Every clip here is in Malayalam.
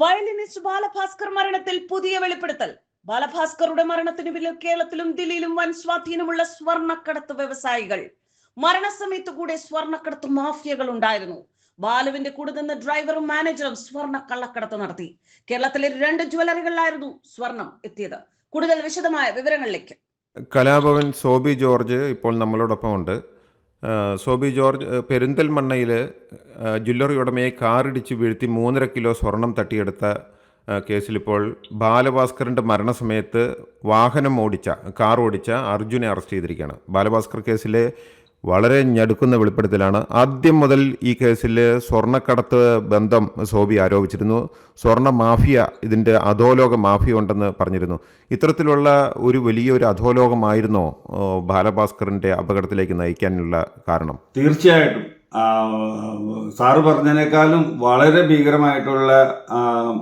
വയലിനിസ്റ്റ് ബാലഭാസ്കർ മരണത്തിൽ പുതിയ വെളിപ്പെടുത്തൽ. ബാലഭാസ്കറുടെ മരണത്തിന് പിന്നിൽ കേരളത്തിലും ദില്ലിയിലും വൻ സ്വാധീനമുള്ള സ്വർണക്കടത്ത് വ്യവസായികൾ. മരണസമയത്ത് കൂടെ സ്വർണക്കടത്ത് മാഫിയകൾ ഉണ്ടായിരുന്നു. ബാലുവിന്റെ കൂടെ നിന്ന് ഡ്രൈവറും മാനേജറും സ്വർണ കള്ളക്കടത്ത് നടത്തി. കേരളത്തിലെ രണ്ട് ജ്വല്ലറികളിലായിരുന്നു സ്വർണം എത്തിയത്. കൂടുതൽ വിശദമായ വിവരങ്ങളിലേക്ക്. കലാഭവൻ സോബി ജോർജ് ഇപ്പോൾ നമ്മളോടൊപ്പം ഉണ്ട് സോബി ജോർജ് പെരിന്തൽമണ്ണയിൽ ജ്വല്ലറി ഉടമയെ കാറിടിച്ച് വീഴ്ത്തി മൂന്നര കിലോ സ്വർണം തട്ടിയെടുത്ത കേസിലിപ്പോൾ ബാലഭാസ്കറിന്റെ മരണസമയത്ത് വാഹനം ഓടിച്ച കാർ ഓടിച്ച അർജുനെ അറസ്റ്റ് ചെയ്തിരിക്കുകയാണ്. ബാലഭാസ്കർ കേസിലെ വളരെ ഞടുക്കുന്ന വെളിപ്പെടുത്തലാണ്. ആദ്യം മുതൽ ഈ കേസിൽ സ്വർണക്കടത്ത് ബന്ധം സോബി ആരോപിച്ചിരുന്നു. സ്വർണ മാഫിയ ഇതിന്റെ അധോലോക മാഫിയ ഉണ്ടെന്ന് പറഞ്ഞിരുന്നു. ഇത്തരത്തിലുള്ള ഒരു വലിയൊരു അധോലോകമായിരുന്നോ ബാലഭാസ്കറിന്റെ അപകടത്തിലേക്ക് നയിക്കാനുള്ള കാരണം? തീർച്ചയായിട്ടും. സാറ് പറഞ്ഞതിനേക്കാളും വളരെ ഭീകരമായിട്ടുള്ള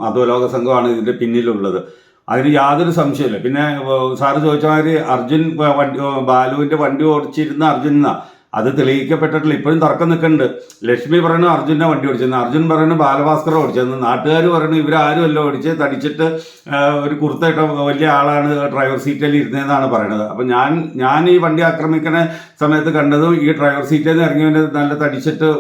അധോലോക സംഘമാണ് ഇതിന്റെ പിന്നിലുള്ളത്. അതിന് യാതൊരു സംശയമില്ല പിന്നെ സാറ് ചോദിച്ച മാതിരി അർജുൻ വണ്ടി ബാലുവിന്റെ വണ്ടി ഓടിച്ചിരുന്ന അർജുൻ അത് തെളിയിക്കപ്പെട്ടിട്ടില്ല. ഇപ്പോഴും തർക്കം നിൽക്കുന്നുണ്ട്. ലക്ഷ്മി പറയുന്നു അർജുനെ വണ്ടി ഓടിച്ചെന്ന്. അർജുൻ പറയുന്നു ബാലഭാസ്കർ ഓടിച്ചെന്ന്. നാട്ടുകാർ പറയുന്നു ഇവരാരും അല്ല ഓടിച്ച് തടിച്ചിട്ട് ഒരു കുർത്തയിട്ട വലിയ ആളാണ് ഡ്രൈവർ സീറ്റിൽ ഇരുന്നതെന്നാണ് പറയുന്നത് അപ്പം ഞാൻ ഞാൻ ഈ വണ്ടി ആക്രമിക്കണ സമയത്ത് കണ്ടതും ഈ ഡ്രൈവർ സീറ്റിൽ നിന്ന് ഇറങ്ങിയവന് നല്ല തടിച്ചിട്ട്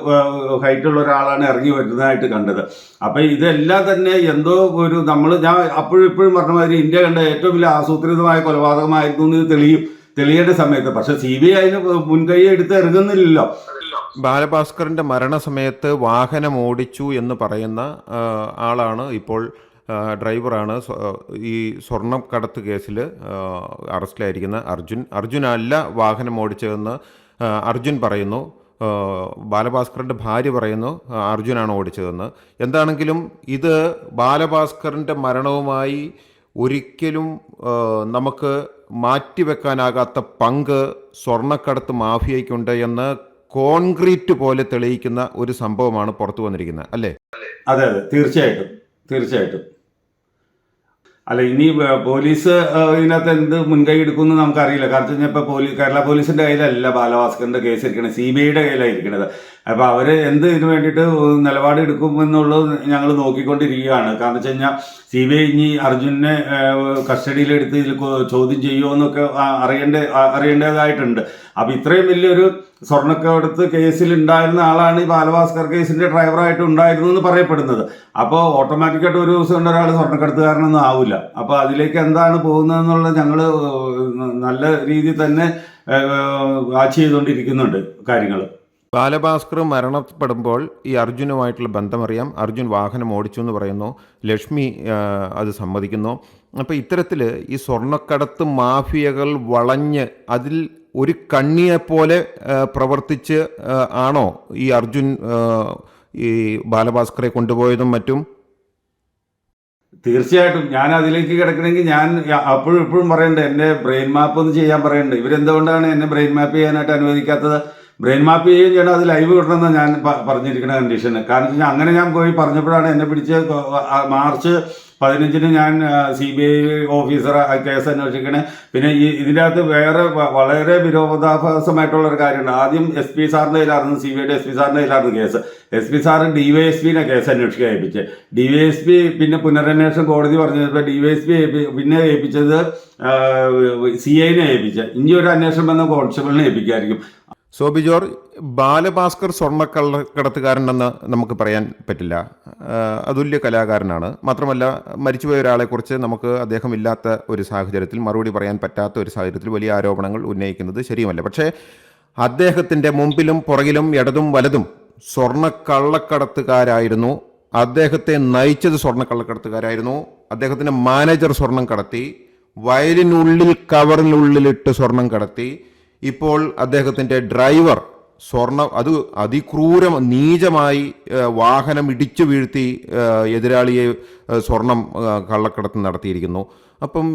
ഹൈറ്റുള്ള ഒരാളാണ് ഇറങ്ങി വരുന്നതായിട്ട് കണ്ടത്. അപ്പം ഇതെല്ലാം തന്നെ എന്തോ ഒരു നമ്മൾ ഞാൻ അപ്പോഴും ഇപ്പോഴും പറഞ്ഞ മാതിരി ഇന്ത്യ കണ്ട ഏറ്റവും വലിയ ആസൂത്രിതമായ കൊലപാതകമായിരുന്നു എന്ന് തെളിയും. തെളിയേണ്ട സമയത്ത്. പക്ഷെ സി ബി ഐ അതിന് മുൻകൈ എടുത്ത് ഇറങ്ങുന്നില്ലല്ലോ. ബാലഭാസ്കറിന്റെ മരണസമയത്ത് വാഹനം ഓടിച്ചു എന്ന് പറയുന്ന ആളാണ് ഇപ്പോൾ ഡ്രൈവറാണ്. ഈ സ്വർണം കടത്ത് കേസിൽ അറസ്റ്റിലായിരിക്കുന്ന അർജുൻ. അർജുൻ അല്ല വാഹനം ഓടിച്ചതെന്ന് അർജുൻ പറയുന്നു. ബാലഭാസ്കറിന്റെ ഭാര്യ പറയുന്നു അർജുനാണ് ഓടിച്ചതെന്ന്. എന്താണെങ്കിലും ഇത് ബാലഭാസ്കറിന്റെ മരണവുമായി ഒരിക്കലും നമുക്ക് മാറ്റിവെക്കാനാകാത്ത പങ്ക് സ്വർണക്കടത്ത് മാഫിയയ്ക്കുണ്ട് എന്ന് കോൺക്രീറ്റ് പോലെ തെളിയിക്കുന്ന ഒരു സംഭവമാണ് പുറത്തു വന്നിരിക്കുന്നത് അല്ലേ? അതെ അതെ. തീർച്ചയായിട്ടും തീർച്ചയായിട്ടും. അല്ല ഇനി പോലീസ് ഇതിനകത്ത് എന്ത് മുൻകൈ എടുക്കുന്നു നമുക്കറിയില്ല. കാരണം ഇപ്പോൾ കേരള പോലീസിന്റെ കയ്യിലല്ല ബാലഭാസ്കറിന്റെ കേസ് ഇരിക്കണത്. സി ബി അപ്പോൾ അവർ എന്ത് ഇതിന് വേണ്ടിയിട്ട് നിലപാട് എടുക്കുമെന്നുള്ളത് ഞങ്ങൾ നോക്കിക്കൊണ്ടിരിക്കുകയാണ്. കാരണം വെച്ച് കഴിഞ്ഞാൽ സി ബി ഐ ഇനി അർജുനെ കസ്റ്റഡിയിലെടുത്ത് ഇതിൽ ചോദ്യം ചെയ്യുമോ എന്നൊക്കെ അറിയേണ്ട അറിയേണ്ടതായിട്ടുണ്ട്. അപ്പോൾ ഇത്രയും വലിയൊരു സ്വർണക്കടത്ത് കേസിൽ ഉണ്ടായിരുന്ന ആളാണ് ഈ ബാലഭാസ്കർ കേസിന്റെ ഡ്രൈവറായിട്ട് ഉണ്ടായിരുന്നു എന്ന് പറയപ്പെടുന്നത്. അപ്പോൾ ഓട്ടോമാറ്റിക്കായിട്ട് ഒരു ദിവസം കൊണ്ട് ഒരാൾ സ്വർണക്കടത്തുകാരനൊന്നും ആവില്ല അപ്പോൾ അതിലേക്ക് എന്താണ് പോകുന്നതെന്നുള്ളത് ഞങ്ങൾ നല്ല രീതിയിൽ തന്നെ വാച്ച് ചെയ്തുകൊണ്ടിരിക്കുന്നുണ്ട് കാര്യങ്ങൾ ബാലഭാസ്കർ മരണപ്പെടുമ്പോൾ ഈ അർജുനുമായിട്ടുള്ള ബന്ധമറിയാം. അർജുൻ വാഹനം ഓടിച്ചു എന്ന് പറയുന്നു. ലക്ഷ്മി അത് സമ്മതിക്കുന്നു. അപ്പോൾ ഇത്തരത്തിൽ ഈ സ്വർണക്കടത്ത് മാഫിയകൾ വളഞ്ഞ് അതിൽ ഒരു കണ്ണിയെപ്പോലെ പ്രവർത്തിച്ച് ആണോ ഈ അർജുൻ ഈ ബാലഭാസ്കറെ കൊണ്ടുപോയതും മറ്റും? തീർച്ചയായിട്ടും. ഞാൻ അതിലേക്ക് കിടക്കണമെങ്കിൽ ഞാൻ അപ്പോഴും ഇപ്പോഴും പറയണ്ടേ എന്നെ ബ്രെയിൻ മാപ്പ് ഒന്ന് ചെയ്യാൻ പറയണ്ടേ. ഇവരെന്തുകൊണ്ടാണ് എന്നെ ബ്രെയിൻ മാപ്പ് ചെയ്യാനായിട്ട് അനുവദിക്കാത്തത്? ബ്രെയിൻ മാപ്പ് ചെയ്യുകയും ചെയ്യണം അത് ലൈവ് കിട്ടണമെന്ന് ഞാൻ പറഞ്ഞിരിക്കുന്ന കണ്ടീഷന് കാരണം വെച്ച് കഴിഞ്ഞാൽ അങ്ങനെ ഞാൻ പോയി പറഞ്ഞപ്പോഴാണ് എന്നെ പിടിച്ച് മാർച്ച് പതിനഞ്ചിന് ഞാൻ C B I officer case അന്വേഷിക്കണേ. പിന്നെ ഈ ഇതിന്റെ അകത്ത് വേറെ വളരെ വിരോധാഭാസമായിട്ടുള്ള ഒരു കാര്യമുണ്ട്. ആദ്യം എസ് പി സാറിന്റെ കയ്യിലായിരുന്നു സി ബി ഐയുടെ എസ് പി സാറിന്റെ കയ്യിലായിരുന്നു case S P sir D Y S പിന്നെ കേസ് അന്വേഷിക്കാൻ ഏൽപ്പിച്ച്. ഡി വൈ എസ് പി പിന്നെ പുനരന്വേഷണം കോടതി പറഞ്ഞപ്പോൾ ഡി വൈ എസ് പി പിന്നെ ഏൽപ്പിച്ചത് സി ഐനെ ഏൽപ്പിച്ച. ഇനി ഒരു അന്വേഷണം വന്ന കോൺസ്റ്റബിളിനെ ഏൽപ്പിക്കായിരിക്കും. സോബി ജോർജ് ബാലഭാസ്കർ സ്വർണക്കള്ളക്കടത്തുകാരനെന്ന് നമുക്ക് പറയാൻ പറ്റില്ല. അതുല്യ കലാകാരനാണ്. മാത്രമല്ല മരിച്ചുപോയ ഒരാളെക്കുറിച്ച് നമുക്ക് അദ്ദേഹം ഇല്ലാത്ത ഒരു സാഹചര്യത്തിൽ മറുപടി പറയാൻ പറ്റാത്ത ഒരു സാഹചര്യത്തിൽ വലിയ ആരോപണങ്ങൾ ഉന്നയിക്കുന്നത് ശരിയുമല്ല. പക്ഷേ അദ്ദേഹത്തിന്റെ മുമ്പിലും പുറകിലും ഇടതും വലതും സ്വർണക്കള്ളക്കടത്തുകാരായിരുന്നു. അദ്ദേഹത്തെ നയിച്ചത് സ്വർണക്കള്ളക്കടത്തുകാരായിരുന്നു. അദ്ദേഹത്തിന്റെ മാനേജർ സ്വർണം കടത്തി വയലിനുള്ളിൽ കവറിനുള്ളിലിട്ട് സ്വർണം കടത്തി ഇപ്പോൾ അദ്ദേഹത്തിന്റെ ഡ്രൈവർ സ്വർണം അത് അതിക്രൂരം നീചമായി വാഹനം ഇടിച്ചു വീഴ്ത്തി എതിരാളിയെ സ്വർണം കള്ളക്കടത്ത് നടത്തിയിരിക്കുന്നു. അപ്പം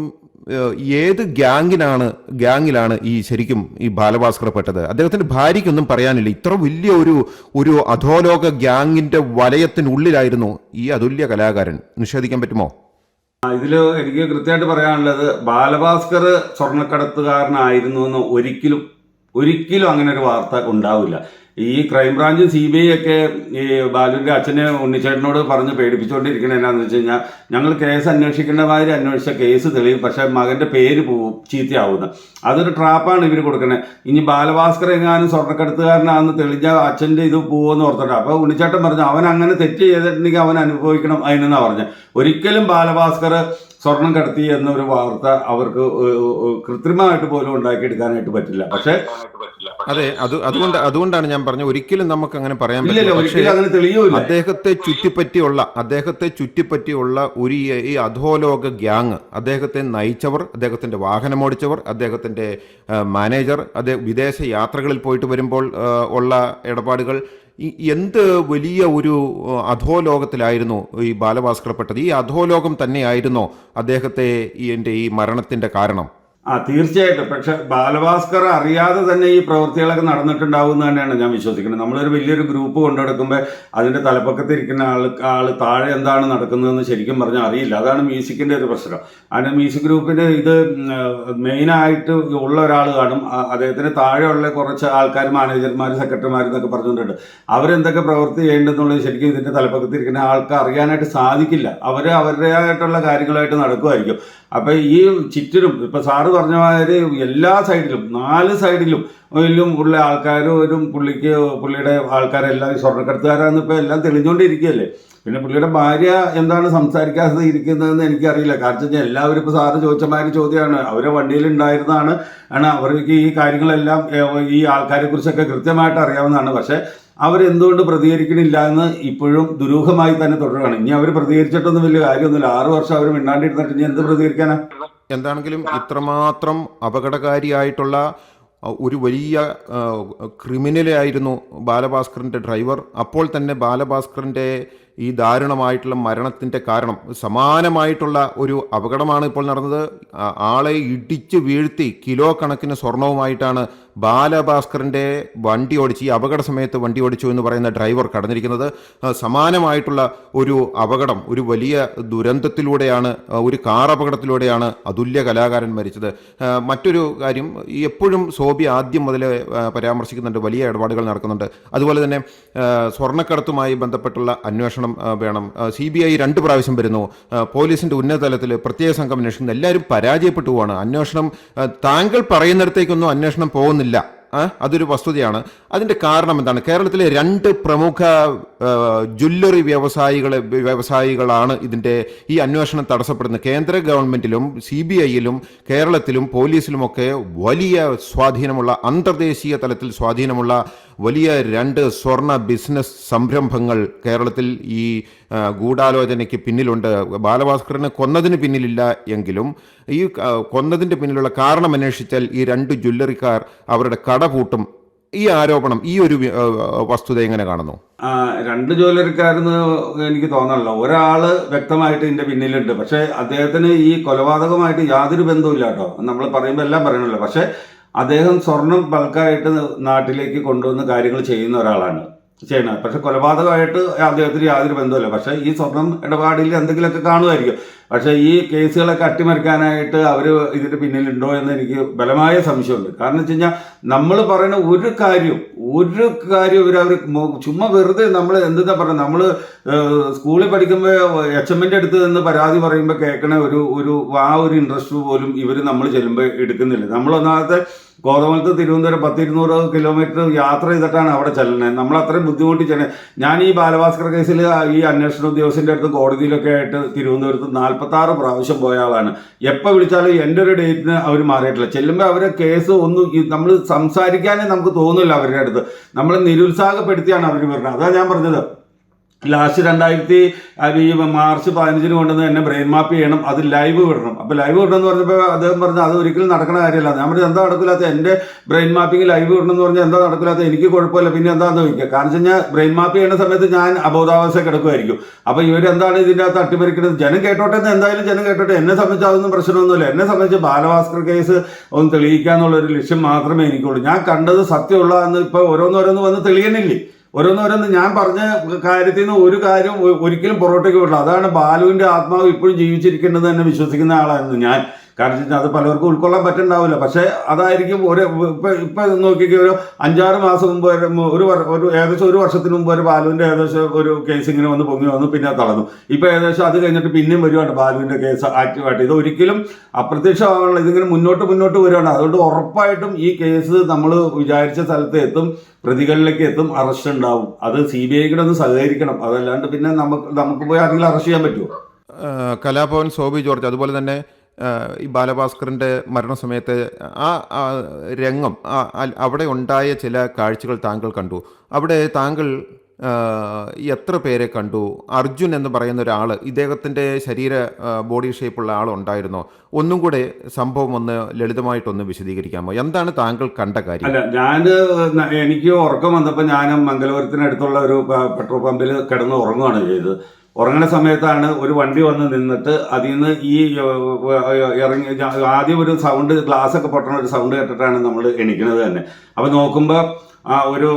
ഏത് ഗ്യാങ്ങിനാണ് ഗ്യാങ്ങിലാണ് ഈ ശരിക്കും ഈ ബാലഭാസ്കർ പെട്ടത്? അദ്ദേഹത്തിന്റെ ഭാര്യയ്ക്കൊന്നും പറയാനില്ല. ഇത്ര വലിയ ഒരു ഒരു അധോലോക ഗ്യാങ്ങിന്റെ വലയത്തിനുള്ളിലായിരുന്നു ഈ അതുല്യ കലാകാരൻ. നിഷേധിക്കാൻ പറ്റുമോ? ഇതിൽ എനിക്ക് കൃത്യമായിട്ട് പറയാനുള്ളത് ബാലഭാസ്കർ സ്വർണക്കടത്തുകാരനായിരുന്നു എന്ന് ഒരിക്കലും ഒരിക്കലും അങ്ങനെ ഒരു വാർത്ത ഉണ്ടാവില്ല. ഈ ക്രൈംബ്രാഞ്ചും സി ബി ഐ ഒക്കെ ഈ ബാലുവിന്റെ അച്ഛനെ ഉണ്ണിച്ചേട്ടനോട് പറഞ്ഞ് പേടിപ്പിച്ചുകൊണ്ടിരിക്കണ എന്നാന്ന് വെച്ച് കഴിഞ്ഞാൽ ഞങ്ങൾ കേസ് അന്വേഷിക്കേണ്ട മാതിരി അന്വേഷിച്ച കേസ് തെളിയും. പക്ഷെ മകന്റെ പേര് പോവും ചീത്തയാവുന്നത് അതൊരു ട്രാപ്പാണ് ഇവർ കൊടുക്കുന്നത് ഇനി ബാലഭാസ്കർ എങ്ങാനും സ്വർണക്കടത്തുകാരനാണെന്ന് തെളിഞ്ഞ അച്ഛന്റെ ഇത് പോവെന്ന് ഓർത്തിട്ട്. അപ്പോൾ ഉണ്ണിച്ചേട്ടൻ പറഞ്ഞു അവൻ അങ്ങനെ തെറ്റ് ചെയ്തിട്ടുണ്ടെങ്കിൽ അവൻ അനുഭവിക്കണം അതിനെന്നാ പറഞ്ഞത് ഒരിക്കലും ബാലഭാസ്കർ സ്വർണം കടത്തി എന്നൊരു വാർത്ത അവർക്ക് കൃത്രിമമായിട്ട് പോലും ഉണ്ടാക്കിയെടുക്കാനായിട്ട് പറ്റില്ല. പക്ഷേ അതെ അത് അതുകൊണ്ട് അതുകൊണ്ടാണ് ഞാൻ പറഞ്ഞത്. ഒരിക്കലും നമുക്ക് അങ്ങനെ പറയാൻ പറ്റില്ല. അദ്ദേഹത്തെ ചുറ്റിപ്പറ്റിയുള്ള അദ്ദേഹത്തെ ചുറ്റിപ്പറ്റിയുള്ള ഒരു ഈ- അധോലോക ഗ്യാങ് അദ്ദേഹത്തെ നയിച്ചവർ അദ്ദേഹത്തിന്റെ വാഹനം ഓടിച്ചവർ അദ്ദേഹത്തിന്റെ മാനേജർ അദ്ദേഹം വിദേശ യാത്രകളിൽ പോയിട്ട് വരുമ്പോൾ ഉള്ള ഇടപാടുകൾ എന്ത് വലിയ ഒരു അധോലോകത്തിലായിരുന്നു ഈ ബാലഭാസ്കർ പെട്ടത് ഈ അധോലോകം തന്നെയായിരുന്നോ അദ്ദേഹത്തെ എന്റെ ഈ മരണത്തിന്റെ കാരണം. ആ തീർച്ചയായിട്ടും. പക്ഷെ ബാലഭാസ്കർ അറിയാതെ തന്നെ ഈ പ്രവൃത്തികളൊക്കെ നടന്നിട്ടുണ്ടാവും തന്നെയാണ് ഞാൻ വിശ്വസിക്കുന്നത്. നമ്മളൊരു വലിയൊരു ഗ്രൂപ്പ് കൊണ്ടെടുക്കുമ്പോൾ അതിന്റെ തലപ്പക്കത്തിരിക്കുന്ന ആൾ ആൾ താഴെ എന്താണ് നടക്കുന്നതെന്ന് ശരിക്കും പറഞ്ഞാൽ അറിയില്ല. അതാണ് മ്യൂസിക്കിന്റെ ഒരു പ്രശ്നം. അതിന് മ്യൂസിക് ഗ്രൂപ്പിന്റെ ഇത് മെയിനായിട്ട് ഉള്ള ഒരാൾ കാണും. അദ്ദേഹത്തിന് താഴെയുള്ള കുറച്ച് ആൾക്കാർ മാനേജർമാർ സെക്രട്ടറിമാർ എന്നൊക്കെ പറഞ്ഞുകൊണ്ടുണ്ട് അവരെന്തൊക്കെ പ്രവൃത്തി ചെയ്യേണ്ടതെന്നുള്ളത് ശരിക്കും ഇതിന്റെ തലപ്പക്കത്തിരിക്കുന്ന ആൾക്ക് അറിയാനായിട്ട് സാധിക്കില്ല. അവർ അവരുടേതായിട്ടുള്ള കാര്യങ്ങളായിട്ട് നടക്കുമായിരിക്കും. അപ്പോൾ ഈ ചുറ്റിനും ഇപ്പോൾ സാറ് പറഞ്ഞ മാതിരി എല്ലാ സൈഡിലും നാല് സൈഡിലും ും ഉള്ള ആൾക്കാരും ഒരു പുള്ളിക്ക് പുള്ളിയുടെ ആൾക്കാരെല്ലാം ഈ സ്വർണക്കടത്തുകാരാന്ന് എല്ലാം തെളിഞ്ഞുകൊണ്ടിരിക്കുകയല്ലേ പിന്നെ പുള്ളിയുടെ ഭാര്യ എന്താണ് സംസാരിക്കാതെ ഇരിക്കുന്നതെന്ന് എനിക്കറിയില്ല. കാരണം വെച്ചാൽ എല്ലാവരും ഇപ്പോൾ സാറ് ചോദിച്ച മാതിരി ചോദ്യമാണ് അവരെ വണ്ടിയിൽ ഉണ്ടായിരുന്നതാണ്. ആണ് അവർക്ക് ഈ കാര്യങ്ങളെല്ലാം ഈ ആൾക്കാരെ കുറിച്ചൊക്കെ കൃത്യമായിട്ട് അറിയാവുന്നതാണ്. പക്ഷേ അവരെന്തുകൊണ്ട് പ്രതികരിക്കണില്ല എന്ന് ഇപ്പോഴും ദുരൂഹമായി തന്നെ തുടരുകയാണ് ഇനി അവർ പ്രതികരിച്ചിട്ടൊന്നും വലിയ കാര്യമൊന്നുമില്ല. ആറു വർഷം അവർ മിണ്ടാണ്ടിരുന്നിട്ട് ഇനി എന്ത് പ്രതികരിക്കാനാ? എന്താണെങ്കിലും ഇത്രമാത്രം അപകടകാരിയായിട്ടുള്ള ഒരു വലിയ ക്രിമിനലായിരുന്നു ബാലഭാസ്കറിന്റെ ഡ്രൈവർ. അപ്പോൾ തന്നെ ബാലഭാസ്കറിന്റെ ഈ ദാരുണമായിട്ടുള്ള മരണത്തിന്റെ കാരണം സമാനമായിട്ടുള്ള ഒരു അപകടമാണ് ഇപ്പോൾ നടന്നത്. ആളെ ഇടിച്ച് വീഴ്ത്തി കിലോ കണക്കിന് സ്വർണവുമായിട്ടാണ് ബാലഭാസ്കറിന്റെ വണ്ടി ഓടിച്ച് ഈ അപകട സമയത്ത് വണ്ടി ഓടിച്ചു എന്ന് പറയുന്ന ഡ്രൈവർ കടന്നിരിക്കുന്നത്. സമാനമായിട്ടുള്ള ഒരു അപകടം ഒരു വലിയ ദുരന്തത്തിലൂടെയാണ് ഒരു കാർ അപകടത്തിലൂടെയാണ് അതുല്യ കലാകാരൻ മരിച്ചത്. മറ്റൊരു കാര്യം എപ്പോഴും സോബി ആദ്യം മുതൽ പരാമർശിക്കുന്നുണ്ട് വലിയ ഇടപാടുകൾ നടക്കുന്നുണ്ട്. അതുപോലെ തന്നെ സ്വർണക്കടത്തുമായി ബന്ധപ്പെട്ടുള്ള അന്വേഷണം ആ, വേണം. സി ബി ഐ രണ്ട് പ്രാവശ്യം വരുന്നു. പോലീസിന്റെ ഉന്നതതലത്തിൽ പ്രത്യേക സംഘം അന്വേഷിക്കുന്നു. എല്ലാവരും പരാജയപ്പെട്ടു പോവാണ്. അന്വേഷണം താങ്കൾ പറയുന്നിടത്തേക്കൊന്നും അന്വേഷണം പോകുന്നില്ല. അതൊരു വസ്തുതയാണ്. അതിന്റെ കാരണം എന്താണ്? കേരളത്തിലെ രണ്ട് പ്രമുഖ ജ്വല്ലറി വ്യവസായികളെ വ്യവസായികളാണ് ഇതിന്റെ ഈ അന്വേഷണം തടസ്സപ്പെടുന്നത്. കേന്ദ്ര ഗവൺമെന്റിലും സി ബി ഐയിലും കേരളത്തിലും പോലീസിലുമൊക്കെ വലിയ സ്വാധീനമുള്ള അന്തർദേശീയ തലത്തിൽ സ്വാധീനമുള്ള വലിയ രണ്ട് സ്വർണ ബിസിനസ് സംരംഭങ്ങൾ കേരളത്തിൽ ഈ ഗൂഢാലോചനയ്ക്ക് പിന്നിലുണ്ട്. ബാലഭാസ്കറിനെ കൊന്നതിന് പിന്നിലില്ല എങ്കിലും ഈ കൊന്നതിന്റെ പിന്നിലുള്ള കാരണം അന്വേഷിച്ചാൽ ഈ രണ്ട് ജ്വല്ലറിക്കാർ അവരുടെ കട പൂട്ടും. ഈ ആരോപണം ഈ ഒരു വസ്തുത എങ്ങനെ കാണുന്നു? രണ്ട് ജോലിക്കാരെന്ന് എനിക്ക് തോന്നണല്ല. ഒരാൾ വ്യക്തമായിട്ട് ഇതിന്റെ പിന്നിലുണ്ട്. പക്ഷെ അദ്ദേഹത്തിന് ഈ കൊലപാതകമായിട്ട് യാതൊരു ബന്ധവും ഇല്ല കേട്ടോ നമ്മൾ പറയുമ്പോൾ എല്ലാം പറയണല്ലോ. പക്ഷെ അദ്ദേഹം സ്വർണം ബൾക്കായിട്ട് നാട്ടിലേക്ക് കൊണ്ടുവന്ന് കാര്യങ്ങൾ ചെയ്യുന്ന ഒരാളാണ്. ചെയ്യണത് പക്ഷെ കൊലപാതകമായിട്ട് അദ്ദേഹത്തിന് യാതൊരു ബന്ധവുമില്ല. പക്ഷെ ഈ സ്വർണം ഇടപാടിൽ എന്തെങ്കിലുമൊക്കെ കാണുമായിരിക്കും. പക്ഷെ ഈ കേസുകളൊക്കെ അട്ടിമറിക്കാനായിട്ട് അവർ ഇതിന്റെ പിന്നിലുണ്ടോ എന്ന് എനിക്ക് ബലമായ സംശയമുണ്ട്. കാരണം വെച്ച് കഴിഞ്ഞാൽ നമ്മൾ പറയുന്ന ഒരു കാര്യം ഒരു കാര്യം ഇവർ അവർ ചുമ്മാ വെറുതെ നമ്മൾ എന്താ പറയുക നമ്മൾ സ്കൂളിൽ പഠിക്കുമ്പോൾ എച്ച് എമ്മിന്റെ അടുത്ത് നിന്ന് പരാതി പറയുമ്പോൾ കേൾക്കണ ഒരു ഒരു ആ ഒരു ഇൻട്രസ്റ്റ് പോലും ഇവർ നമ്മൾ ചെല്ലുമ്പോൾ എടുക്കുന്നില്ല. നമ്മൾ ഒന്നാമത്തെ കോതമംഗലത്ത് തിരുവനന്തപുരം പത്തിരുന്നൂറ് കിലോമീറ്റർ യാത്ര ചെയ്തിട്ടാണ് അവിടെ ചെല്ലണത് നമ്മൾ അത്രയും ബുദ്ധിമുട്ടി ചെല്ലണേ ഞാൻ ഈ ബാലഭാസ്കർ കേസിൽ ഈ അന്വേഷണ ഉദ്യോഗസ്ഥന്റെ അടുത്ത് കോടതിയിലൊക്കെ ആയിട്ട് തിരുവനന്തപുരത്ത് നാൽപ്പത്തി ആറ് പ്രാവശ്യം പോയ ആളാണ്. എപ്പോൾ വിളിച്ചാലും എന്റെ ഒരു ഡേറ്റിന് അവർ മാറിയിട്ടില്ല. ചെല്ലുമ്പോൾ അവരെ കേസ് ഒന്നും നമ്മൾ സംസാരിക്കാനേ നമുക്ക് തോന്നില്ല അവരുടെ അടുത്ത്. നമ്മൾ നിരുത്സാഹപ്പെടുത്തിയാണ് അവർ വരുന്നത്. അതാണ് ഞാൻ പറഞ്ഞത്. ലാസ്റ്റ് രണ്ടായിരത്തി ഈ മാർച്ച് പതിനഞ്ചിന് കൊണ്ടുവന്ന് എന്നെ ബ്രെയിൻ മാപ്പ് ചെയ്യണം. അത് ലൈവ് വിടണം. അപ്പോൾ ലൈവ് വിടണം എന്ന് പറഞ്ഞപ്പോൾ അദ്ദേഹം പറഞ്ഞു അത് ഒരിക്കലും നടക്കുന്ന കാര്യമല്ല. ഞാൻ പറഞ്ഞു എന്താ നടക്കില്ലാത്ത? എന്റെ ബ്രെയിൻ മാപ്പിംഗ് ലൈവ് വിടണം എന്ന് പറഞ്ഞാൽ എന്താ നടക്കില്ലാത്ത? എനിക്ക് കുഴപ്പമില്ല. പിന്നെ എന്താണെന്ന് ചോദിക്കുക? കാരണം വെച്ച് കഴിഞ്ഞാൽ ബ്രെയിൻ മാപ്പ് ചെയ്യുന്ന സമയത്ത് ഞാൻ അബോധാവസ്ഥ കിടക്കുമായിരിക്കും അപ്പോൾ ഇവരെന്താണ് ഇതിന്റെ അകത്ത് അട്ടിമറിക്കുന്നത് ജനം കേട്ടോട്ടെ എന്ന് എന്തായാലും ജനം കേട്ടോട്ടെ. എന്നെ സംബന്ധിച്ച് അതൊന്നും പ്രശ്നമൊന്നുമില്ല. എന്നെ സംബന്ധിച്ച് ബാലഭാസ്കർ കേസ് ഒന്ന് തെളിയിക്കുക ഒരു ലക്ഷ്യം മാത്രമേ എനിക്കുള്ളൂ. ഞാൻ കണ്ടത് സത്യമുള്ള എന്ന് ഇപ്പോൾ ഓരോന്നോരോന്ന് വന്ന് തെളിയണില്ലേ ഓരോന്നോരോന്ന് ഞാൻ പറഞ്ഞ കാര്യത്തിൽ നിന്ന് ഒരു കാര്യം ഒരിക്കലും പുറകോട്ടേക്ക് വിടില്ല അതാണ് ബാലുവിന്റെ ആത്മാവ് ഇപ്പോഴും ജീവിച്ചിരിക്കേണ്ടത് തന്നെ വിശ്വസിക്കുന്ന ആളായിരുന്നു ഞാൻ. കാരണം അത് പലർക്കും ഉൾക്കൊള്ളാൻ പറ്റുന്നുണ്ടാവില്ല. പക്ഷേ അതായിരിക്കും ഒരു ഇപ്പൊ ഇപ്പൊ നോക്കിക്കോ ഒരു അഞ്ചാറ് മാസം മുമ്പ് വരെ ഒരു ഒരു ഏകദേശം ഒരു വർഷത്തിന് മുമ്പ് ഒരു ബാലുവിന്റെ ഏകദേശം ഒരു കേസ് ഇങ്ങനെ വന്ന് പൊങ്ങി വന്നു പിന്നെ തളർന്നു. ഇപ്പൊ ഏകദേശം അത് കഴിഞ്ഞിട്ട് പിന്നെയും വരുവാണ് ബാലുവിന്റെ കേസ് ആക്റ്റീവായിട്ട് ഇത് ഒരിക്കലും അപ്രത്യക്ഷമാകാനുള്ള ഇതിങ്ങനെ മുന്നോട്ട് മുന്നോട്ട് വരുവാണ്. അതുകൊണ്ട് ഉറപ്പായിട്ടും ഈ കേസ് നമ്മൾ വിചാരിച്ച സ്ഥലത്ത് എത്തും പ്രതികളിലേക്ക് എത്തും അറസ്റ്റ് ഉണ്ടാവും. അത് സി ബി ഐ കൂടെ ഒന്ന് സഹകരിക്കണം. അതല്ലാണ്ട് പിന്നെ നമുക്ക് നമുക്ക് പോയി ആരെങ്കിലും അറസ്റ്റ് ചെയ്യാൻ പറ്റുമോ കലാഭവൻ സോബി ജോർജ് അതുപോലെ തന്നെ ഈ ബാലഭാസ്കറിന്റെ മരണസമയത്ത് ആ രംഗം അവിടെ ഉണ്ടായ ചില കാഴ്ചകൾ താങ്കൾ കണ്ടു. അവിടെ താങ്കൾ എത്ര പേരെ കണ്ടു? അർജുൻ എന്ന് പറയുന്ന ഒരാൾ ഇദ്ദേഹത്തിന്റെ ശരീര ബോഡി ഷേപ്പുള്ള ആളുണ്ടായിരുന്നോ ഒന്നും കൂടെ സംഭവം ഒന്ന് ലളിതമായിട്ടൊന്ന് വിശദീകരിക്കാമോ? എന്താണ് താങ്കൾ കണ്ട കാര്യം? അല്ല ഞാൻ എനിക്ക് ഉറക്കം വന്നപ്പോൾ ഞാൻ മംഗലപുരത്തിനടുത്തുള്ള ഒരു പെട്രോൾ പമ്പിൽ കിടന്ന് ഉറങ്ങുകയാണ് ചെയ്തത്. ഉറങ്ങുന്ന സമയത്താണ് ഒരു വണ്ടി വന്ന് നിന്നിട്ട് അതിൽ നിന്ന് ഈ ഇറങ്ങി ആദ്യം ഒരു സൗണ്ട് ഗ്ലാസ് ഒക്കെ പൊട്ടണ ഒരു സൗണ്ട് കേട്ടിട്ടാണ് നമ്മൾ എണീക്കുന്നത് തന്നെ. അപ്പോൾ നോക്കുമ്പോൾ ആ ഒരു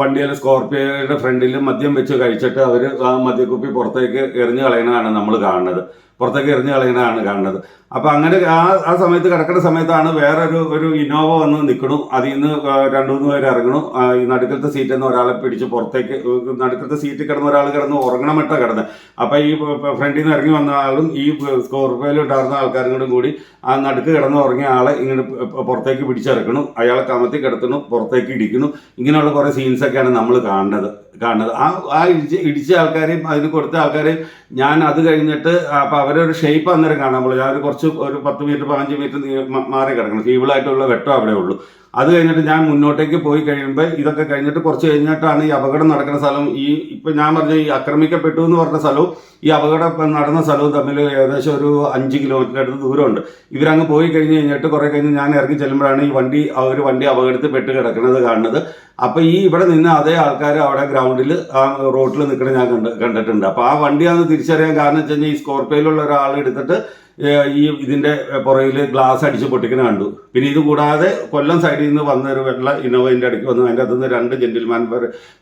വണ്ടിയിൽ സ്കോർപ്പിയോയുടെ ഫ്രണ്ടിൽ മദ്യം വെച്ച് കഴിച്ചിട്ട് അവർ ആ മദ്യക്കുപ്പി പുറത്തേക്ക് എറിഞ്ഞു കളയുന്നതാണ് നമ്മൾ കാണുന്നത്. പുറത്തേക്ക് എറിഞ്ഞു കളയുന്നതാണ് കാണുന്നത്. അപ്പൊ അങ്ങനെ ആ ആ സമയത്ത് കിടക്കുന്ന സമയത്താണ് വേറൊരു ഒരു ഇന്നോവ വന്ന് നിൽക്കണു അതിൽ നിന്ന് രണ്ടു മൂന്ന് പേര് ഇറങ്ങണു. ഈ നടുക്കത്തെ സീറ്റിൽ നിന്ന് ഒരാളെ പിടിച്ച് പുറത്തേക്ക് നടുക്കത്തെ സീറ്റിൽ കിടന്ന ഒരാൾ കിടന്ന് ഉറങ്ങണമിട്ട കിടന്ന്. അപ്പൊ ഈ ഫ്രണ്ടിൽ നിന്ന് ഇറങ്ങി വന്ന ആളും ഈ സ്കോർപ്പിയോയിൽ ഉണ്ടായിരുന്ന ആൾക്കാരും കൂടെ ആ നടുക്ക് കിടന്ന് ഉറങ്ങിയ ആളെ ഇങ്ങനെ പുറത്തേക്ക് പിടിച്ചിറക്കണു. അയാളെ കമത്തി കിടത്തണു പുറത്തേക്ക് ഇടിക്കുന്നു ഇങ്ങനെയുള്ള കുറേ സീൻസൊക്കെയാണ് നമ്മൾ കാണുന്നത്. കാണുന്നത്. ആ ആ ഇടിച്ച് ഇടിച്ച ആൾക്കാരെയും അതിന് കൊടുത്ത ആൾക്കാരെയും ഞാൻ അത് കഴിഞ്ഞിട്ട് അവരെ ഒരു ഷേപ്പ് അന്നേരം കാണാൻ പോലും ഞാൻ ഒരു കുറച്ച് ഒരു പത്ത് മീറ്റർ പതിനഞ്ച് മീറ്റർ മാറി കിടക്കണം. ഫീബിളായിട്ടുള്ള വെട്ടം അവിടെ ഉള്ളൂ. അത് കഴിഞ്ഞിട്ട് ഞാൻ മുന്നോട്ടേക്ക് പോയി കഴിയുമ്പോൾ ഇതൊക്കെ കഴിഞ്ഞിട്ട് കുറച്ച് കഴിഞ്ഞിട്ടാണ് ഈ അപകടം നടക്കുന്ന സ്ഥലം ഈ ഇപ്പം ഞാൻ പറഞ്ഞ ഈ ആക്രമിക്കപ്പെട്ടു എന്ന് പറഞ്ഞ സ്ഥലവും ഈ അപകടം നടന്ന സ്ഥലവും തമ്മിൽ ഏകദേശം ഒരു അഞ്ച് കിലോമീറ്റർ അടുത്ത് ദൂരമുണ്ട്. ഇവരങ്ങ് പോയി കഴിഞ്ഞ് കഴിഞ്ഞിട്ട് കുറെ കഴിഞ്ഞ് ഞാൻ ഇറങ്ങി ചെല്ലുമ്പോഴാണ് ഈ വണ്ടി ആ ഒരു വണ്ടി അപകടത്തിൽ പെട്ട് കിടക്കുന്നത് കാണുന്നത്. അപ്പോൾ ഈ ഇവിടെ നിന്ന് അതേ ആൾക്കാർ അവിടെ ഗ്രൗണ്ടിൽ ആ റോഡിൽ നിൽക്കണ ഞാൻ കണ്ട് കണ്ടിട്ടുണ്ട്. അപ്പോൾ ആ വണ്ടിയാന്ന് തിരിച്ചറിയാൻ കാരണം വെച്ച് കഴിഞ്ഞാൽ ഈ സ്കോർപ്പിയോയിലുള്ള ഒരാൾ എടുത്തിട്ട് ഈ ഇതിന്റെ പുറകിൽ ഗ്ലാസ് അടിച്ച് പൊട്ടിക്കണ കണ്ടു. പിന്നെ ഇത് കൂടാതെ കൊല്ലം സൈഡിൽ നിന്ന് വന്ന ഒരു വെള്ള ഇന്നോവയിന്റെ അടുക്ക് വന്നു അതിന്റെ അകത്തുനിന്ന് രണ്ട് ജെന്റിൽമാൻ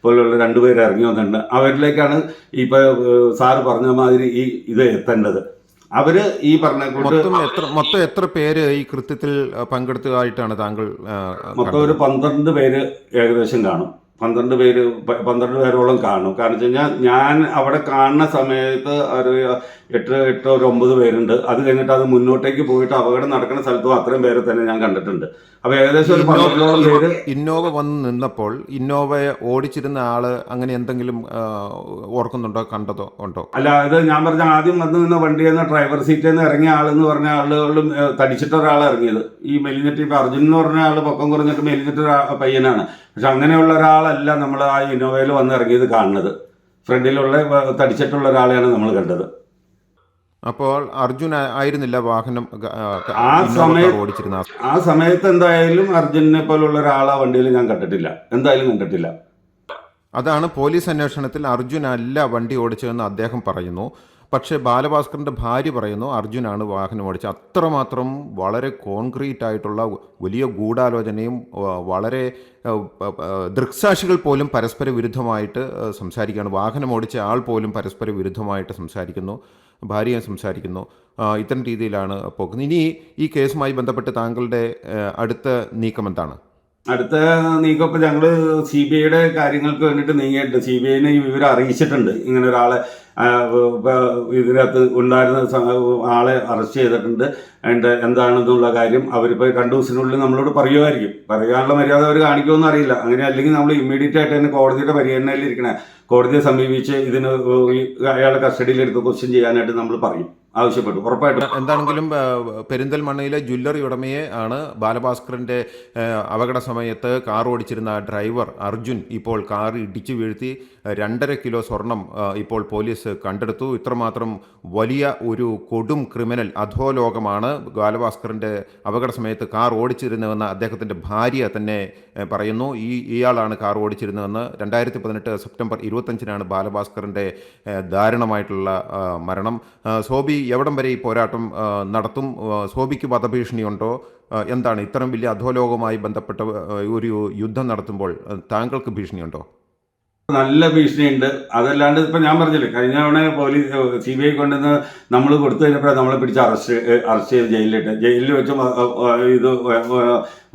പോലുള്ള രണ്ടുപേര് ഇറങ്ങി വന്നിട്ടുണ്ട്. അവരിലേക്കാണ് ഇപ്പോൾ സാറ് പറഞ്ഞ മാതിരി ഈ ഇത് എത്തേണ്ടത്. അവർ ഈ പറഞ്ഞ മൊത്തം എത്ര മൊത്തം എത്ര പേര് ഈ കൃത്യത്തിൽ പങ്കെടുത്തതായിട്ടാണ് താങ്കൾ മൊത്തം ഒരു പന്ത്രണ്ട് പേര് ഏകദേശം കാണും. പന്ത്രണ്ട് പേര് പന്ത്രണ്ട് പേരോളം കാണും. കാരണം വെച്ച് കഴിഞ്ഞാൽ ഞാൻ അവിടെ കാണുന്ന സമയത്ത് ഒരു എട്ട് എട്ട് ഒരു ഒമ്പത് പേരുണ്ട്. അത് കഴിഞ്ഞിട്ട് അത് മുന്നോട്ടേക്ക് പോയിട്ട് അപകടം നടക്കുന്ന സ്ഥലത്തും അത്രയും പേരെ തന്നെ ഞാൻ കണ്ടിട്ടുണ്ട്. അപ്പൊ ഏകദേശം ഒരു പന്ത്രണ്ടോളം പേര് ഇന്നോവ വന്ന് നിന്നപ്പോൾ ഇന്നോവയെ ഓടിച്ചിരുന്ന ആൾ അങ്ങനെ എന്തെങ്കിലും ഓർക്കുന്നുണ്ടോ കണ്ടതോ ഉണ്ടോ? അല്ല അത് ഞാൻ പറഞ്ഞ ആദ്യം വന്ന് നിന്ന വണ്ടിയിൽ നിന്ന് ഡ്രൈവർ സീറ്റിൽ നിന്ന് ഇറങ്ങിയ ആളെന്ന് പറഞ്ഞ ആളുകളും തടിച്ചിട്ട ഒരാളാണ് ഇറങ്ങിയത്. ഈ മെലിഞ്ഞിട്ട് ഇപ്പൊ അർജുൻ എന്ന് പറഞ്ഞ ആൾ പൊക്കം കുറഞ്ഞിട്ട് മെലിഞ്ഞിട്ട് പയ്യനാണ്. പക്ഷെ അങ്ങനെയുള്ള ഒരാളല്ല നമ്മൾ ആ ഇന്നോവയിൽ വന്ന് ഇറങ്ങിയത് കാണുന്നത്. ഫ്രണ്ടിലുള്ള തടിച്ചിട്ടുള്ള ഒരാളെയാണ് നമ്മൾ കണ്ടത്. അപ്പോൾ അർജുൻ ആയിരുന്നില്ല വാഹനം ആ, സമയത്ത് ആ- സമയത്ത് എന്തായാലും അർജുനെ പോലുള്ള ഒരാളെ ആ വണ്ടിയിൽ ഞാൻ കണ്ടിട്ടില്ല. എന്തായാലും കണ്ടിട്ടില്ല. അതാണ് പോലീസ് അന്വേഷണത്തിൽ അർജുൻ അല്ല വണ്ടി ഓടിച്ചതെന്ന് അദ്ദേഹം പറയുന്നു. പക്ഷേ ബാലഭാസ്കറിന്റെ ഭാര്യ പറയുന്നു അർജുനാണ് വാഹനം ഓടിച്ചത്. അത്രമാത്രം വളരെ കോൺക്രീറ്റ് ആയിട്ടുള്ള വലിയ ഗൂഢാലോചനയും വളരെ ദൃക്സാക്ഷികൾ പോലും പരസ്പര വിരുദ്ധമായിട്ട് സംസാരിക്കുകയാണ്. വാഹനം ഓടിച്ച ആൾ പോലും പരസ്പര വിരുദ്ധമായിട്ട് സംസാരിക്കുന്നു ഭാര്യയും സംസാരിക്കുന്നു ഇത്തരം രീതിയിലാണ് പോകുന്നത്. ഇനി ഈ കേസുമായി ബന്ധപ്പെട്ട് താങ്കളുടെ അടുത്ത നീക്കം എന്താണ്? അടുത്ത നീക്കം ഇപ്പം ഞങ്ങൾ സി ബി ഐയുടെ കാര്യങ്ങൾക്ക് വേണ്ടിയിട്ട് നീങ്ങിയിട്ടുണ്ട്. സി ബി ഐനെ ഈ വിവരം അറിയിച്ചിട്ടുണ്ട്. ഇങ്ങനെ ഒരാളെ ഇതിനകത്ത് ഉണ്ടായിരുന്ന ആളെ അറസ്റ്റ് ചെയ്തിട്ടുണ്ട്. അതിന്റെ എന്താണെന്നുള്ള കാര്യം അവരിപ്പോൾ രണ്ടു ദിവസത്തിനുള്ളിൽ നമ്മളോട് പറയുമായിരിക്കും പറയാനുള്ള മര്യാദ അവർ കാണിക്കുമെന്ന് അറിയില്ല. അങ്ങനെ അല്ലെങ്കിൽ നമ്മൾ ഇമ്മീഡിയറ്റ് ആയിട്ട് തന്നെ കോടതിയുടെ പരിഗണനയിൽ ഇരിക്കണേ. കോടതിയെ സമീപിച്ച് ഇതിന് അയാളെ കസ്റ്റഡിയിലെടുത്ത് ക്വസ്റ്റ്യൻ ചെയ്യാനായിട്ട് നമ്മൾ പറയും. ആവശ്യപ്പെട്ടു. ഉറപ്പായിട്ടും. എന്താണെങ്കിലും പെരിന്തൽമണ്ണയിലെ ജ്വല്ലറി ഉടമയെ ആണ് ബാലഭാസ്കറിന്റെ അപകട സമയത്ത് കാർ ഓടിച്ചിരുന്ന ഡ്രൈവർ അർജുൻ ഇപ്പോൾ കാർ ഇടിച്ചു വീഴ്ത്തി രണ്ടര കിലോ സ്വർണം ഇപ്പോൾ പോലീസ് കണ്ടെടുത്തു. ഇത്രമാത്രം വലിയ ഒരു കൊടും ക്രിമിനൽ അധോലോകമാണ് ബാലഭാസ്കറിന്റെ അപകട സമയത്ത് കാർ ഓടിച്ചിരുന്നതെന്ന് അദ്ദേഹത്തിന്റെ ഭാര്യ തന്നെ പറയുന്നു. ഈ ഇയാളാണ് കാർ ഓടിച്ചിരുന്നതെന്ന് രണ്ടായിരത്തി പതിനെട്ട് സെപ്റ്റംബർ ഇരുപത്തഞ്ചിനാണ് ബാലഭാസ്കറിന്റെ ദാരുണമായിട്ടുള്ള മരണം. സോബി എവിടം വരെ ഈ പോരാട്ടം നടത്തും? സോബിക്ക് വധഭീഷണിയുണ്ടോ? എന്താണ്? ഇത്തരം വലിയ അധോലോകവുമായി ബന്ധപ്പെട്ട ഒരു യുദ്ധം നടത്തുമ്പോൾ താങ്കൾക്ക് ഭീഷണിയുണ്ടോ? നല്ല ഭീഷണിയുണ്ട്. അതല്ലാണ്ട് ഇപ്പൊ ഞാൻ പറഞ്ഞില്ലേ കഴിഞ്ഞ തവണ പോലീസ് സി ബി ഐ കൊണ്ടുവന്ന് നമ്മൾ കൊടുത്തു കഴിഞ്ഞപ്പോഴാണ് നമ്മളെ പിടിച്ച് അറസ്റ്റ് അറസ്റ്റ് ചെയ്ത് ജയിലിലിട്ട്. ജയിലിൽ വെച്ച് ഇത്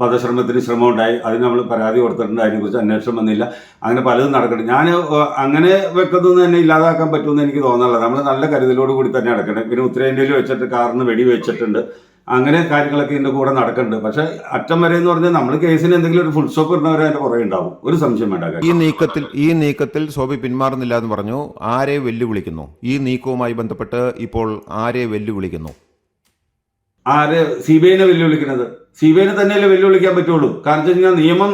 വധശ്രമത്തിന് ശ്രമം ഉണ്ടായി അതിന് നമ്മൾ പരാതി കൊടുത്തിട്ടുണ്ട്. അതിനെക്കുറിച്ച് അന്വേഷണം വന്നില്ല. അങ്ങനെ പലതും നടക്കുന്നുണ്ട് ഞാൻ അങ്ങനെ വെക്കുന്നൊന്നും തന്നെ ഇല്ലാതാക്കാൻ പറ്റുമെന്ന് എനിക്ക് തോന്നുന്നില്ല നമ്മൾ നല്ല കരുതലോട് കൂടി തന്നെ നടക്കണം പിന്നെ ഉത്തരേന്ത്യയിൽ വെച്ചിട്ട് കാറിന് വെടി വെച്ചിട്ടുണ്ട് അങ്ങനെ കാര്യങ്ങളൊക്കെ ഇതിന്റെ കൂടെ നടക്കുന്നുണ്ട് പക്ഷെ അറ്റം വരെ എന്ന് പറഞ്ഞാൽ നമ്മൾ കേസിന് എന്തെങ്കിലും ഒരു ഫുൾ സ്റ്റോപ്പ് ഇടുന്നവരെ അതിന്റെ പുറകെ ഉണ്ടാവും. ഒരു സംശയം വേണ്ട ഈ നീക്കത്തിൽ ഈ നീക്കത്തിൽ സോബി പിന്മാറുന്നില്ല എന്ന് പറഞ്ഞു. ആരെ വെല്ലുവിളിക്കുന്നു? ഈ നീക്കവുമായി ബന്ധപ്പെട്ട് ഇപ്പോൾ ആരെ വെല്ലുവിളിക്കുന്നു? ആരെ സി ബി ഐനെ വെല്ലുവിളിക്കുന്നത്? സി ബി ഐനെ തന്നെയല്ലേ വെല്ലുവിളിക്കാൻ പറ്റുള്ളൂ. കാരണം വെച്ച് കഴിഞ്ഞാൽ നിയമം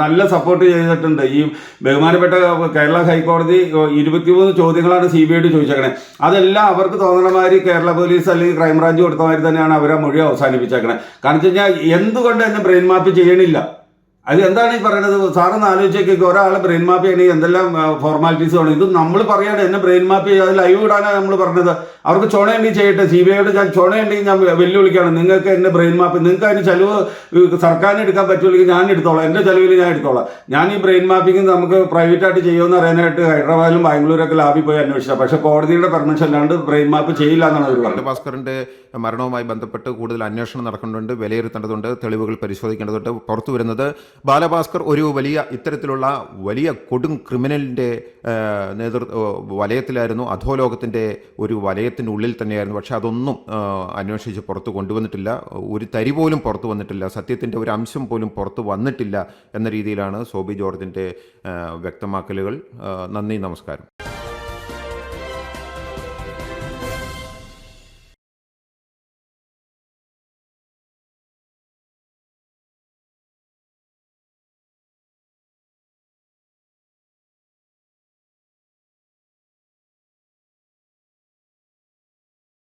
നല്ല സപ്പോർട്ട് ചെയ്തിട്ടുണ്ട്. ഈ ബഹുമാനപ്പെട്ട കേരള ഹൈക്കോടതി ഇരുപത്തിമൂന്ന് ചോദ്യങ്ങളാണ് സി ബി ഐയോട് ചോദിച്ചേക്കണേ. അതെല്ലാം അവർക്ക് തോന്നണമാതിരി കേരള പോലീസ് അല്ലെങ്കിൽ ക്രൈംബ്രാഞ്ച് കൊടുത്ത മാതിരി തന്നെയാണ് അവർ ആ മൊഴി അവസാനിപ്പിച്ചേക്കണേ. കാരണം വെച്ച് കഴിഞ്ഞാൽ എന്തുകൊണ്ട് തന്നെ ബ്രെയിൻ മാപ്പ് ചെയ്യണില്ല? അത് എന്താണ് ഈ പറയുന്നത് സാറൊന്ന് ആലോചിച്ചേക്കൊക്കെ ഒരാളെ ബ്രെയിൻ മാപ്പ് ചെയ്യണമെങ്കിൽ എന്തെല്ലാം ഫോർമാലിറ്റീസ് വേണം ഇത് നമ്മൾ പറയാണ് എന്നെ ബ്രെയിൻ മാപ്പ് ചെയ്യുക അത് ലൈവ് ഇടാനാണ് നമ്മൾ പറഞ്ഞത്. അവർക്ക് ചുണയുണ്ടെങ്കിൽ ചെയ്യട്ടെ. സി ബി ഐയോട് ഞാൻ ചുണയുണ്ടെങ്കിൽ ഞാൻ വെല്ലുവിളിക്കുകയാണ് നിങ്ങൾക്ക് എന്നെ ബ്രെയിൻ മാപ്പ് നിങ്ങൾക്ക് അതിന് ചെലവ് സർക്കാരിന് എടുക്കാൻ പറ്റുമെങ്കിൽ ഞാൻ എടുത്തോളാം. എന്റെ ചെലവിൽ ഞാൻ എടുത്തോളാം. ഞാൻ ഈ ബ്രെയിൻ മാപ്പിംഗ് നമുക്ക് പ്രൈവറ്റ് ആയിട്ട് ചെയ്യുമെന്ന് അറിയാനായിട്ട് ഹൈദരാബാദിലും ബാംഗ്ലൂരൊക്കെ ലാബിൽ പോയി അന്വേഷിച്ചത്. പക്ഷെ കോടതിയുടെ പെർമിഷൻ അല്ലാണ്ട് ബ്രെയിൻ മാപ്പ് ചെയ്യില്ല എന്നാണ് അവർ പറഞ്ഞത്. ഭാസ്കറിന്റെ മരണവുമായി ബന്ധപ്പെട്ട് കൂടുതൽ അന്വേഷണം നടക്കേണ്ടതുണ്ട് വിലയിരുത്തേണ്ടതുണ്ട് തെളിവുകൾ പരിശോധിക്കേണ്ടതുണ്ട്. പുറത്തു വരുന്നത് ബാലഭാസ്കർ ഒരു വലിയ ഇത്തരത്തിലുള്ള വലിയ കൊടും ക്രിമിനലിന്റെ നേതൃ വലയത്തിലായിരുന്നു. അധോലോകത്തിന്റെ ഒരു വലയത്തിന്റെ ഉള്ളിൽ തന്നെയായിരുന്നു. പക്ഷേ അതൊന്നും അന്വേഷിച്ച് പുറത്ത് കൊണ്ടുവന്നിട്ടില്ല. ഒരു തരി പോലും പുറത്തു വന്നിട്ടില്ല. സത്യത്തിന്റെ ഒരു അംശം പോലും പുറത്ത് വന്നിട്ടില്ല എന്ന രീതിയിലാണ് സോബി ജോർജിന്റെ വ്യക്തമാക്കലുകൾ. നന്ദി നമസ്കാരം.